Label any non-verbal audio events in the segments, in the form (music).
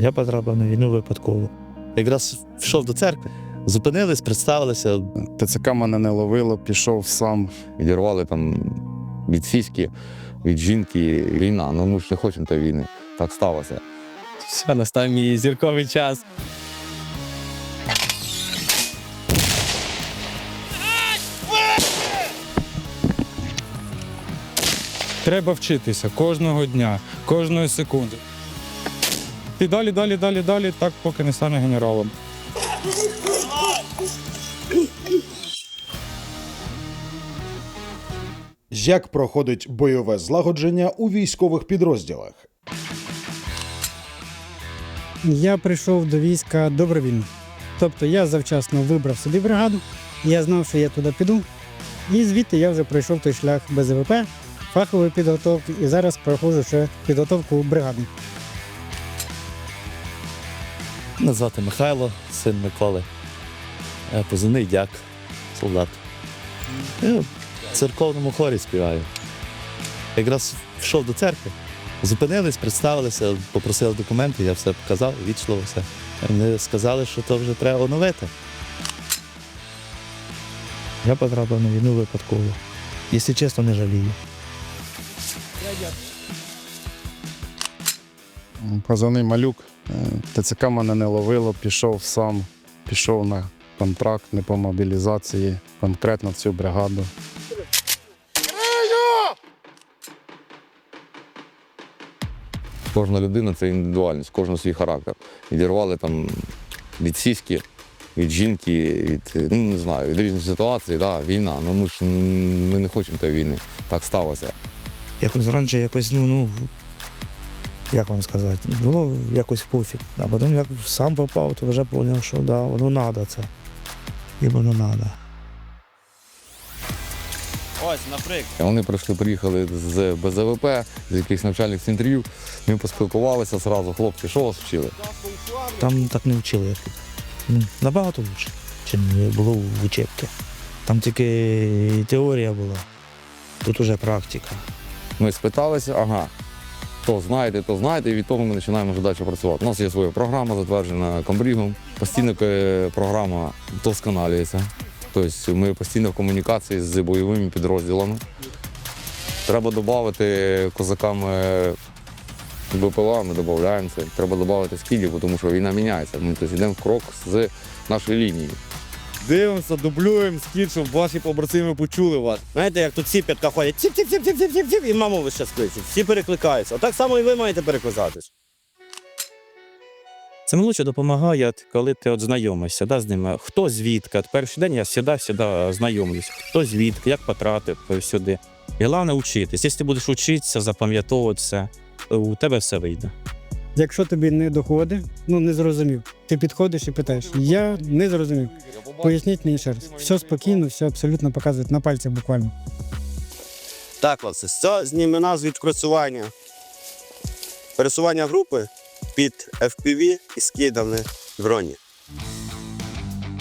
Я потрапив на війну випадково. Якраз йшов до церкви, зупинились, представилися. ТЦК мене не ловило, пішов сам. Відірвали там від сіськи, від жінки. Війна. Ну ми ж не хочемо тої війни. Так сталося. Все, настав мій зірковий час. Треба вчитися кожного дня, кожної секунди. І далі, далі, далі, далі, так поки не стане генералом. Як проходить бойове злагодження у військових підрозділах? Я прийшов до війська добровільно. Тобто я завчасно вибрав собі бригаду, я знав, що я туди піду, і звідти я вже пройшов той шлях без ВП, фахової підготовки, і зараз проходжу ще підготовку бригади. Мене звати Михайло, син Миколи. Е, Позивний дяк, солдат. Я в церковному хорі співаю. Якраз йшов до церкви, зупинились, представилися, попросили документи, я все показав, вічливо все. Вони сказали, що то вже треба оновити. Я потрапив на війну випадково. Якщо чесно, не жалію. Позивний малюк. Е, ТЦК мене не ловило, пішов сам, пішов на контракт, не по мобілізації, конкретно в цю бригаду. Кожна людина це індивідуальність, кожен свій характер. Відірвали там від сіськи, від жінки, від ну не знаю, від різних ситуацій, да, війна. Ну ми ж ми не хочемо тої війни. Так сталося. Якось раніше якось, ну, ну, як вам сказати, було якось пофіг. А потім як сам попав, то вже зрозумів, що да, воно треба це. І воно треба. Ось, наприклад. Вони прийшли, приїхали з БЗВП, з якихось навчальних центрів. Ми поспілкувалися зразу. Хлопці, що вас вчили? Там так не вчили, як. Ну, набагато лучше, чим було в учебці. Там тільки теорія була, тут уже практика. Ми спиталися, ага. То знаєте, то знаєте, і від того ми починаємо вже далі працювати. У нас є своя програма, затверджена комбрігом. Постійно е, програма вдосконалюється. Тобто ми постійно в комунікації з бойовими підрозділами. Треба додати козакам е, БПЛА, ми додаємо це. Треба додати скілів, тому що війна міняється. Ми тобто, йдемо в крок з нашої лінії. Дивимося, дублюємо скіт, щоб ваші побратими почули вас. Знаєте, як тут всі п'ятка ходять, ціп ціп ціп ціп ціп ціп ціп і маму ви ще кличуть. Всі перекликаються. Отак само і ви маєте перекликатись. Це лучше допомагає, коли ти от знайомишся да, з ними. Хто звідки? Перший день я сюди сюди знайомлюсь. Хто звідки, як потрапив сюди. І головне вчитись. Якщо ти будеш вчитися, запам'ятовуватися, у тебе все вийде. Якщо тобі не доходить, ну не зрозумів, ти підходиш і питаєш, я не зрозумів. Поясніть мені ще раз. Все спокійно, все абсолютно показують на пальцях буквально. Так, хлопці, це зніме нас від працювання. Пересування групи під FPV і скидами дронів.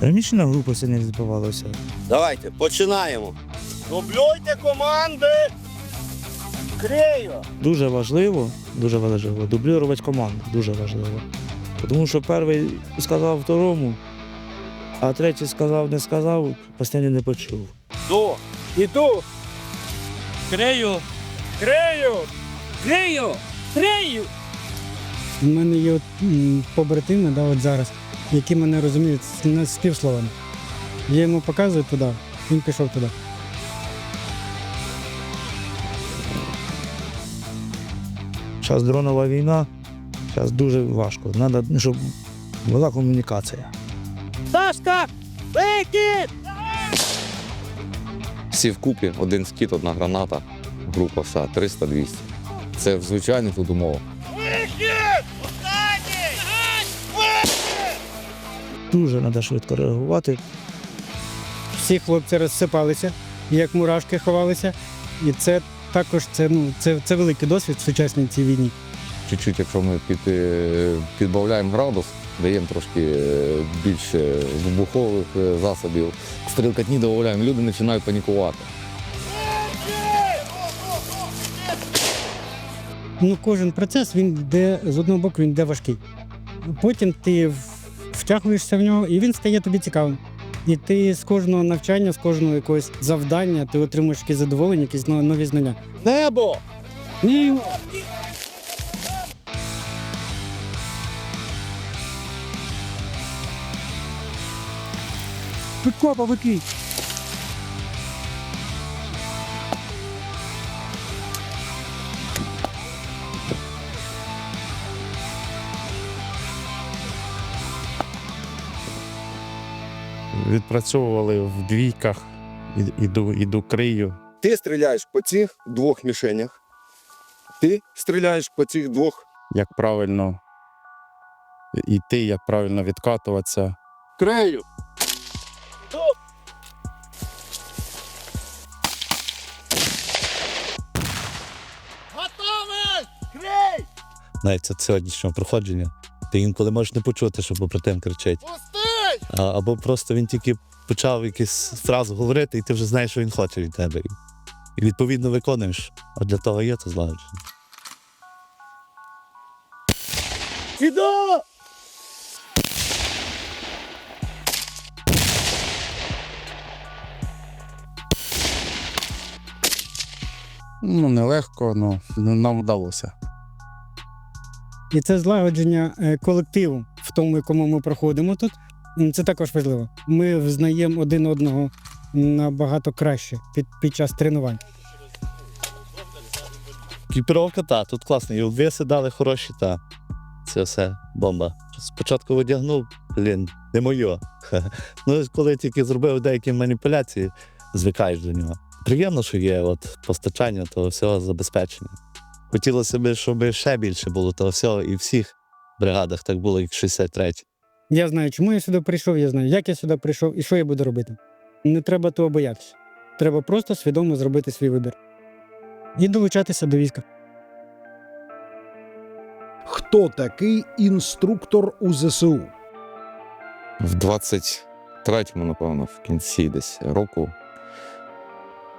Раніше на групу це не відбувалося. Давайте, починаємо. Дублюйте команди! Крею! Дуже важливо, дуже важливо дублювати команду, дуже важливо. Тому що перший сказав второму, а третій сказав, не сказав, останній не почув. До! Іду! Крею! Крею! Крею! Крею! У мене є от, м, побратими, да, от зараз, які мене розуміють з, не з півсловами. Я йому показую туди, він пішов туди. Зараз дронова війна, зараз дуже важко. Треба, щоб була комунікація. Сашка! Викид! Всі вкупі, один скіт, одна граната, група вся 300-200. Це в звичайних тут умовах. Дуже треба швидко реагувати. Всі хлопці розсипалися, як мурашки ховалися. І це також це, ну, це, це великий досвід в сучасній цій війні. Чуть-чуть, якщо ми під, е, підбавляємо градус, даємо трошки е, більше вибухових е, засобів, стрілкатні додаємо, люди починають панікувати. Ну, кожен процес він йде з одного боку, він йде важкий. Потім ти втягуєшся в нього, і він стає тобі цікавим. І ти з кожного навчання, з кожного якогось завдання, ти отримуєш якісь задоволення, якісь нові знання. Небо! Ні, Підкопа, викинь. Відпрацьовували в двійках, іду, іду крию. Ти стріляєш по цих двох мішенях. Ти стріляєш по цих двох. як правильно йти, як правильно відкатуватися. Крею. Навіть від сьогоднішнього проходження. Ти інколи можеш не почути, що побратим кричить. Або просто він тільки почав якусь фразу говорити, і ти вже знаєш, що він хоче від тебе. І, відповідно виконуєш. А для того є це злагодження. Ну, нелегко, але нам вдалося. І це злагодження е, колективу в тому, якому ми проходимо тут. Це також важливо. Ми взнаємо один одного набагато краще під, під час тренувань. Екіпіровка, та, тут класно. І обвіси дали хороші, та. Це все бомба. Спочатку одягнув, блін, не моє. (laughs) Ну, коли тільки зробив деякі маніпуляції, звикаєш до нього. Приємно, що є от постачання того всього забезпечення. Хотілося б, щоб ще більше було того всього, і всіх бригадах так було, як 63 Я знаю, чому я сюди прийшов, я знаю, як я сюди прийшов і що я буду робити. Не треба того боятися. Треба просто свідомо зробити свій вибір. І долучатися до війська. Хто такий інструктор у ЗСУ? В 23-му, напевно, в кінці десь року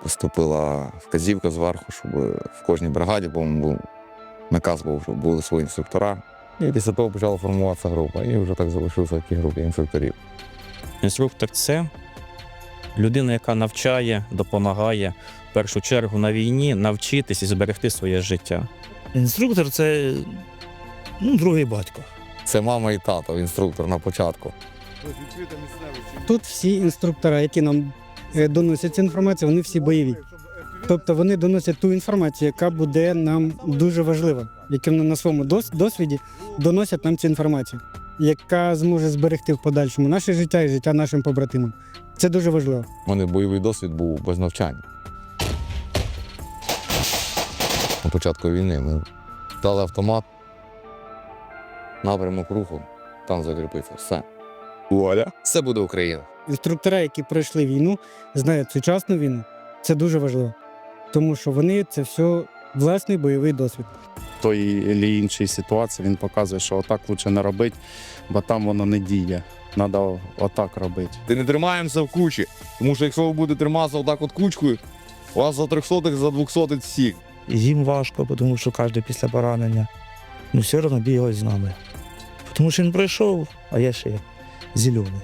поступила вказівка зверху, щоб в кожній бригаді, був наказ був, щоб були свої інструктора. І після того почала формуватися група. І вже так залишився в такій групі інструкторів. Інструктор це людина, яка навчає, допомагає в першу чергу на війні навчитись і зберегти своє життя. Інструктор це ну, другий батько. Це мама і тато, інструктор на початку. Тут всі інструктора, які нам е, доносять цю інформацію, вони всі бойові. Тобто вони доносять ту інформацію, яка буде нам дуже важлива, які на своєму дос- досвіді доносять нам цю інформацію, яка зможе зберегти в подальшому наше життя і життя нашим побратимам. Це дуже важливо. У мене бойовий досвід був без навчання. На початку війни ми дали автомат, напрямок руху, там закріпився. Все. Вуаля. Все буде Україна. Інструктора, які пройшли війну, знають сучасну війну. Це дуже важливо, тому що вони це все власний бойовий досвід. Той чи іншій ситуації він показує, що отак краще не робити, бо там воно не діє. Треба отак робити. Ти не тримаємося в кучі. Тому що якщо ви будете триматися отак от кучкою, у вас за трьохсотих, за двохсотих всіх. Їм важко, тому що кожен після поранення. Ну все одно бігають з нами. Тому що він пройшов, а я ще зелений.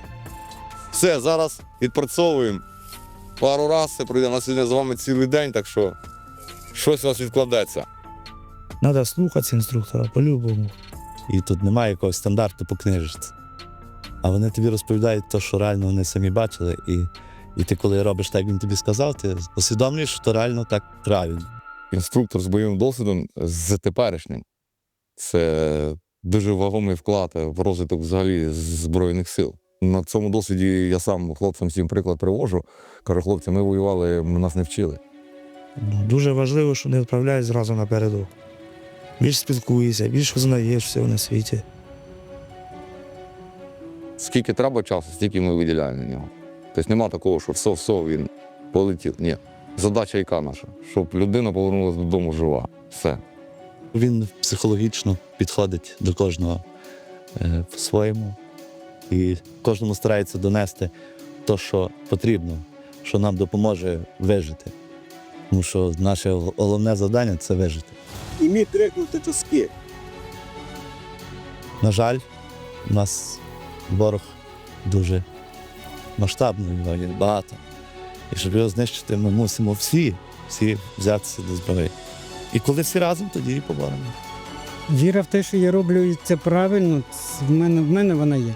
Все, зараз відпрацьовуємо. Пару разів це пройде на сьогодні з вами цілий день, так що щось у вас відкладеться. Треба слухатися інструктора по-любому. І тут немає якогось стандарту по книжці. А вони тобі розповідають те, що реально вони самі бачили. І, і ти, коли робиш так, як він тобі сказав, ти усвідомлюєш, що то реально так правильно. інструктор з бойовим досвідом з теперішнім. Це дуже вагомий вклад в розвиток взагалі Збройних сил. На цьому досвіді я сам хлопцям всім приклад привожу. Кажу, хлопці, ми воювали, ми нас не вчили. Дуже важливо, що не відправляють зразу напереду. Більш спілкуєшся, більш узнаєш все на світі. Скільки треба часу, стільки ми виділяємо на нього. Тобто нема такого, що все, все, він полетів. Ні. Задача яка наша? Щоб людина повернулася додому жива. Все. Він психологічно підходить до кожного е, по-своєму. І кожному старається донести те, що потрібно, що нам допоможе вижити. Тому що наше головне завдання це вижити. І мій трекнути тиски. На жаль, У нас ворог дуже масштабний, його є багато. І щоб його знищити, ми мусимо всі, всі взятися до зброї. І коли всі разом, тоді і поборемо. Віра в те, що я роблю, і це правильно, в мене, в мене вона є.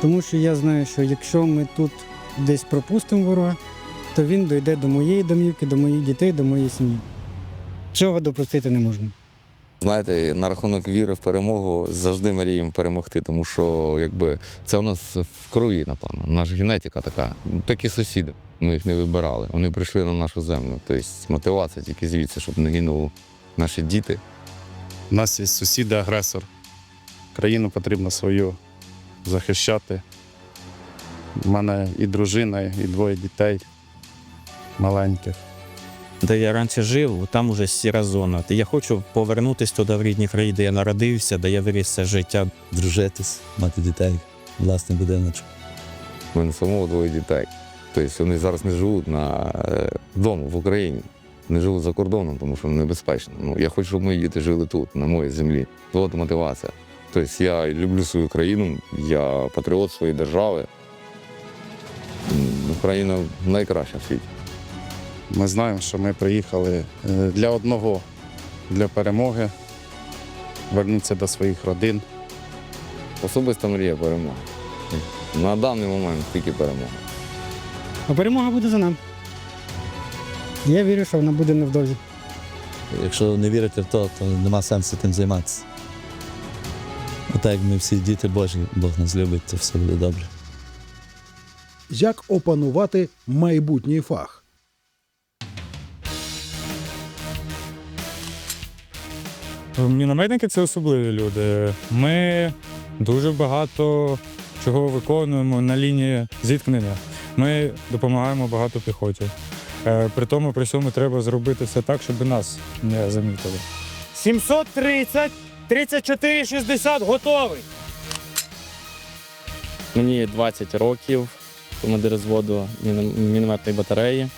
Тому що я знаю, що якщо ми тут десь пропустимо ворога, то він дойде до моєї домівки, до моїх дітей, до моєї сім'ї. Цього допустити не можна. Знаєте, на рахунок віри в перемогу завжди мріємо перемогти, тому що якби це у нас в крові, напевно. Наша генетика така. Такі сусіди. Ми їх не вибирали. Вони прийшли на нашу землю. Тобто мотивація тільки звідси, щоб не гинули наші діти. У нас є сусіди-агресор. Країну потрібно свою захищати. У мене і дружина, і двоє дітей маленьких. Де я раніше жив, там уже сіра зона. Я хочу повернутися туди в рідні краї, де я народився, де я виріс все життя. Дружитись, мати дітей, власний будиночок. У мене самого двоє дітей. Тобто вони зараз не живуть на е, вдома в Україні, не живуть за кордоном, тому що небезпечно. Ну, я хочу, щоб мої діти жили тут, на моїй землі. От мотивація. Тобто я люблю свою країну, я патріот своєї держави. Україна найкраща в світі. Ми знаємо, що ми приїхали е, для одного, для перемоги, вернутися до своїх родин. Особиста мрія перемоги. На даний момент тільки перемога. А перемога буде за нами. Я вірю, що вона буде невдовзі. Якщо не вірите в то, то нема сенсу тим займатися. А так як ми всі діти Божі, Бог нас любить, то все буде добре. Як опанувати майбутній фах? Мінометники це особливі люди. Ми дуже багато чого виконуємо на лінії зіткнення. Ми допомагаємо багато піхоті. Е, При тому, при цьому треба зробити все так, щоб нас не замітили. 730, 34, 60, готовий. Мені 20 років, командир зводу мінометної батареї.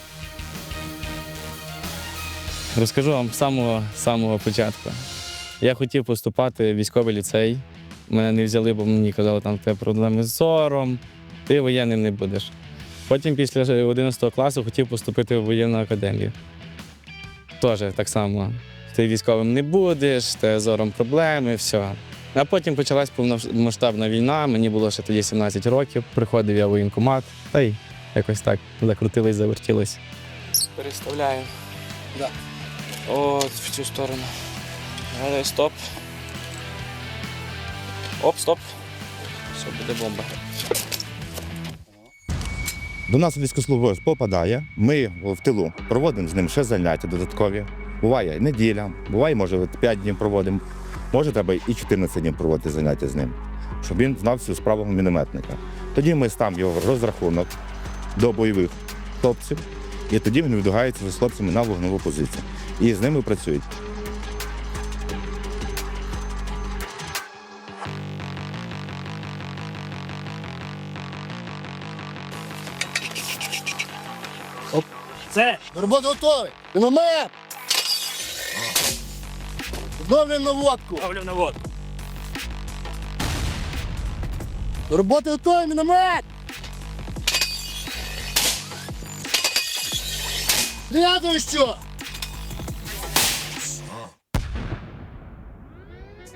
Розкажу вам з самого, самого початку. Я хотів поступати в військовий ліцей. Мене не взяли, бо мені казали, там тебе проблеми з зором, ти воєнним не будеш. Потім після 11 класу хотів поступити в воєнну академію. Теж так само. Ти військовим не будеш, з зором проблеми, все. А потім почалась повномасштабна війна, мені було ще тоді 17 років. Приходив я в воєнкомат, та й якось так закрутились, завертілось. Переставляю. Да. От в цю сторону. Гадай, стоп. Оп, стоп. Все, буде бомба. До нас військовослужбовець попадає, ми в тилу проводимо з ним ще заняття додаткові. Буває неділя, буває, може, 5 днів проводимо. Може, треба і 14 днів проводити заняття з ним, щоб він знав всю справу мінометника. Тоді ми ставимо його в розрахунок до бойових хлопців, і тоді він видвигається з хлопцями на вогневу позицію. І з ними працюють. Це! Робота готовий! Міномет! Відновлюємо наводку! Ловлю на воду. До роботи готовий, міномет! Рядом що?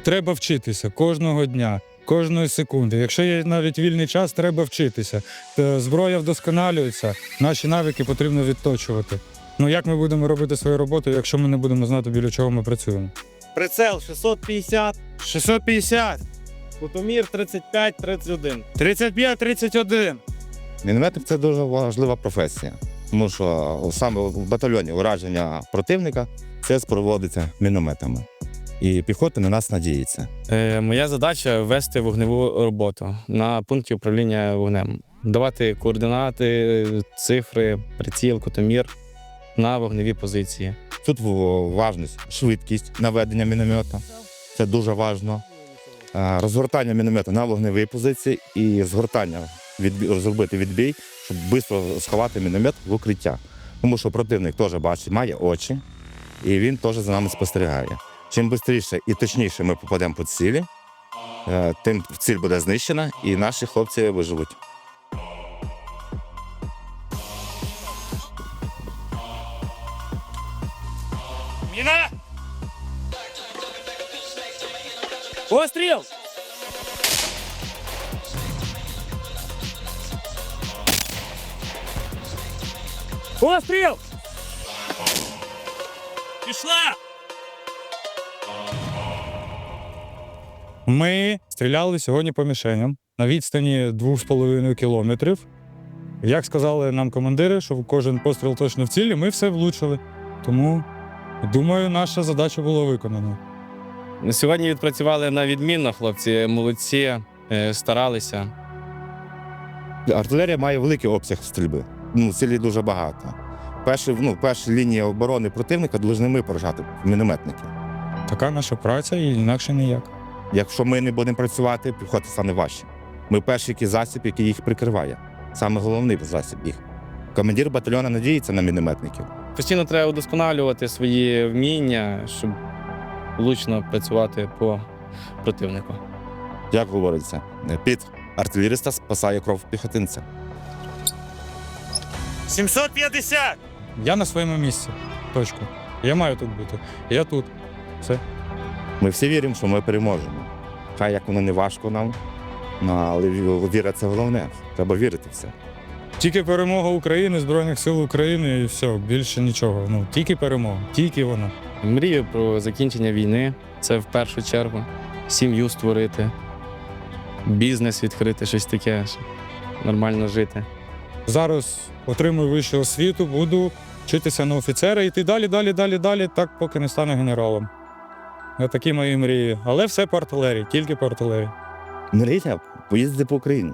Треба вчитися кожного дня, кожної секунди. Якщо є навіть вільний час, треба вчитися. Зброя вдосконалюється, наші навики потрібно відточувати. Ну як ми будемо робити свою роботу, якщо ми не будемо знати, біля чого ми працюємо? Прицел 650, 650, кутомір 35, 31. 35, 31. Мінометник це дуже важлива професія, тому що саме в батальйоні ураження противника це спроводиться мінометами. І піхота на нас надіється. Е, моя задача вести вогневу роботу на пункті управління вогнем, давати координати, цифри, приціл, кутомір на вогневі позиції. Тут важність, швидкість наведення міномета. Це дуже важливо. Розгортання міномета на вогневій позиції і згортання відбій, зробити відбій, щоб швидко сховати міномет в укриття. Тому що противник теж бачить, має очі, і він теж за нами спостерігає. Чим швидше і точніше ми попадемо по цілі, е, тим ціль буде знищена, і наші хлопці виживуть. Міна! Постріл! Постріл! Пішла! Ми стріляли сьогодні по мішеням на відстані 2,5 кілометрів. Як сказали нам командири, що кожен постріл точно в цілі, ми все влучили. Тому, думаю, наша задача була виконана. Сьогодні відпрацювали на відмінно, хлопці. Молодці, е, старалися. Артилерія має великий обсяг стрільби. Ну, цілі дуже багато. Перші, ну, перші лінії оборони противника повинні ми поражати, мінометники. Така наша праця і інакше ніяк. Якщо ми не будемо працювати, піхота стане важче. Ми перший який засіб, який їх прикриває. Саме головний засіб їх. Командир батальйону надіється на мінометників. Постійно треба удосконалювати свої вміння, щоб влучно працювати по противнику. Як говориться, під артилеріста спасає кров піхотинця. 750! Я на своєму місці. Точка. Я маю тут бути. Я тут. Все. Ми всі віримо, що ми переможемо. Хай як воно не важко нам, але віра це головне. Треба вірити в це. Тільки перемога України, Збройних сил України і все, більше нічого. Ну, тільки перемога, тільки вона. Мрію про закінчення війни. Це в першу чергу. Сім'ю створити, бізнес відкрити, щось таке, щоб нормально жити. Зараз отримую вищу освіту, буду вчитися на офіцера і йти далі, далі, далі, далі, так поки не стану генералом. Це такі мої мрії. Але все по артилерії, тільки по артилерії. Мрія поїздити по Україні.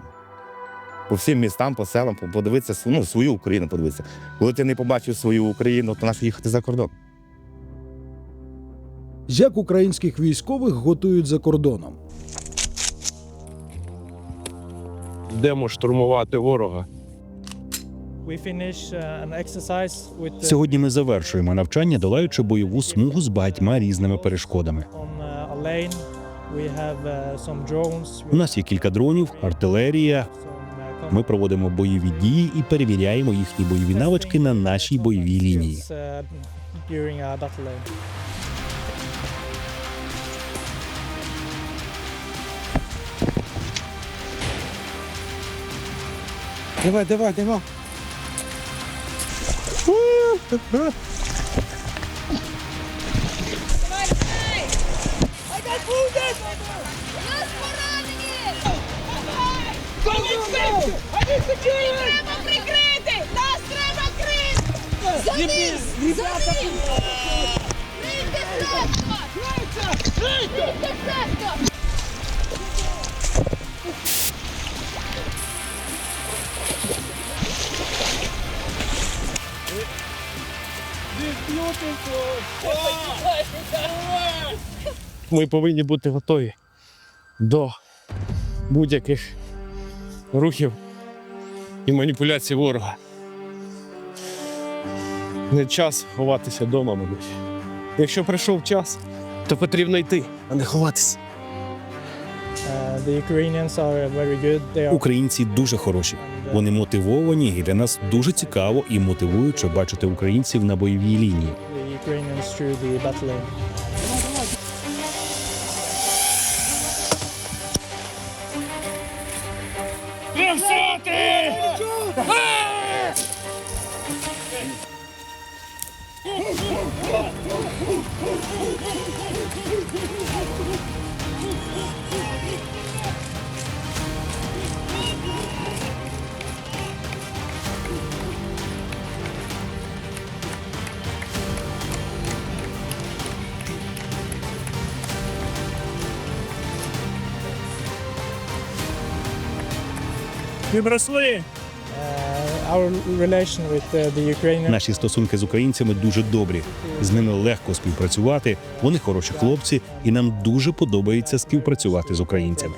По всім містам, по селам, подивитися ну, свою Україну, подивитися. Коли ти не побачив свою Україну, то нащо їхати за кордон? Як українських військових готують за кордоном? Йдемо штурмувати ворога. Сьогодні ми завершуємо навчання, долаючи бойову смугу з багатьма різними перешкодами. У нас є кілька дронів, артилерія. Ми проводимо бойові дії і перевіряємо їхні бойові навички на нашій бойовій лінії. Давай, давай, давай. Треба прикрити! Нас треба крити! За ним! За ним! Крийте сектор! Крийте сектор! Ми повинні бути готові до будь-яких рухів і маніпуляцій ворога. Не час ховатися вдома, мабуть. Якщо прийшов час, то потрібно йти, а не ховатися. Українці дуже хороші. Вони мотивовані, і для нас дуже цікаво і мотивуюче бачити українців на бойовій лінії. Відросли! Наші стосунки з українцями дуже добрі. З ними легко співпрацювати. Вони хороші хлопці, і нам дуже подобається співпрацювати з українцями.